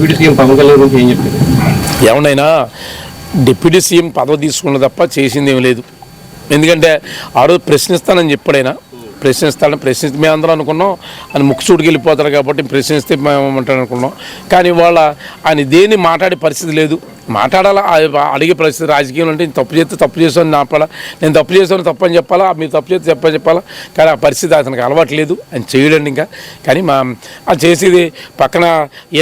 Deputy CM Pawan Kalyan గురించి ఏం చెప్తారు ఏమన్నైనా డిప్యూటీ సీఎం పదవి తీసుకున్న తప్ప చేసింది ఏం లేదు. ఎందుకంటే ఆ రోజు ప్రశ్నిస్తానని చెప్పాడైనా ప్రశ్నిస్తాను ప్రశ్నిస్తే మేము అందరం అనుకున్నాం ఆయన ముక్కుచూడికి వెళ్ళిపోతారు కాబట్టి ప్రశ్నిస్తే మేము ఉంటాడు అనుకున్నాం. కానీ వాళ్ళ ఆయన దేన్ని మాట్లాడే పరిస్థితి లేదు. మాట్లాడాలా? అడిగే పరిస్థితి రాజకీయంలో అంటే నేను తప్పు చేస్తే తప్పు చేసాను నాపాలా నేను తప్పు చేసాను తప్పు అని చెప్పాలా? మీరు తప్పు చేస్తే చెప్పని చెప్పాలా? కానీ ఆ పరిస్థితి అతనికి అలవాట్లేదు ఆయన చేయడండి ఇంకా. కానీ మా అది చేసేది పక్కన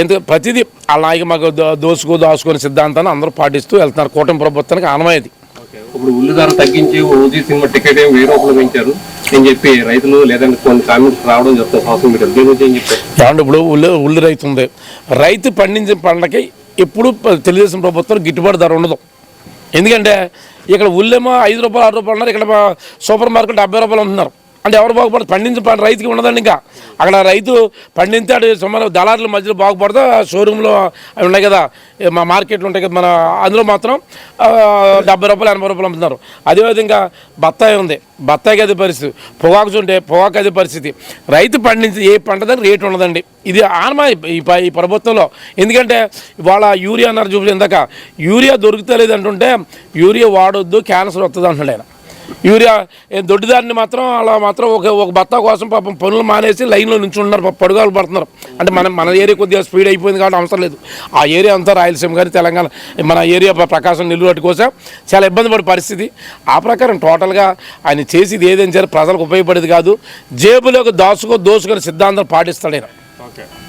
ఎంత ప్రతిదీ ఆ నాయకు మాకు దోసుకో దాచుకునే సిద్ధాంతాన్ని అందరూ పాటిస్తూ వెళ్తున్నారు. కూటమి ప్రభుత్వానికి ఆనవాయితీ ఇప్పుడు ఉల్లి ధర తగ్గించి ఓజీ సినిమా టికెట్ ఏం వెయ్యి రూపాయలు పెంచారు. అని చెప్పి రైతులు లేదంటే కొన్ని కామెంట్స్ రావడం చెప్తారు సోషల్ మీడియా దీని గురించి ఏం చెప్తారు? ఇప్పుడు ఉల్లి ఉల్లి రైతు ఉంది. రైతు పండించిన పంటకి ఎప్పుడు తెలుగుదేశం ప్రభుత్వం గిట్టుబాటు ధర ఉండదు. ఎందుకంటే ఇక్కడ ఉల్లేమో ఐదు రూపాయలు ఆరు రూపాయలు ఉన్నారు ఇక్కడ సూపర్ మార్కెట్ డెబ్బై రూపాయలు ఉంటున్నారు అంటే ఎవరు బాగుపడదు? పండించిన పంట రైతుకి ఉండదండి ఇంకా. అక్కడ రైతు పండించాడు సుమారు దళారుల మధ్యలో బాగుపడతా షోరూంలో అవి ఉన్నాయి కదా. మా మార్కెట్లు ఉంటాయి కదా మన అందులో మాత్రం డెబ్బై రూపాయలు ఎనభై రూపాయలు అమ్ముతున్నారు. అదేవిధంగా బత్తాయి ఉంది. బత్తాయికి అదే పరిస్థితి. పొగాకు ఉంటే పొగాకు అదే పరిస్థితి. రైతు పండించి ఏ పంట దగ్గర రేటు ఉండదండి. ఇది ఆనమా ఈ ప- ఈ ప్రభుత్వంలో. ఎందుకంటే ఇవాళ యూరియా అన్నారు చూపించి ఇందాక. యూరియా దొరుకుతలేదు అంటుంటే యూరియా వాడొద్దు క్యాన్సర్ వస్తుంది అంటున్నాడు ఆయన. యూరియా దొడ్డిదారిని మాత్రం అలా మాత్రం ఒక ఒక బత్తా కోసం పాపం పనులు మానేసి లైన్లో నుంచి ఉన్నారు పడుగాలు పడుతున్నారు. అంటే మన మన ఏరియా కొద్దిగా స్పీడ్ అయిపోయింది కాబట్టి అవసరం లేదు. ఆ ఏరియా అంతా రాయలసీమ కానీ తెలంగాణ మన ఏరియా ప్రకాశం నిలువటి కోసం. చాలా ఇబ్బంది పడే పరిస్థితి. ఆ ప్రకారం టోటల్గా ఆయన చేసేది ఏదైనా సరే ప్రజలకు ఉపయోగపడేది కాదు. జేబులోకి దాచుకో దోసుకొని సిద్ధాంతం పాటిస్తాడు ఆయన. ఓకే.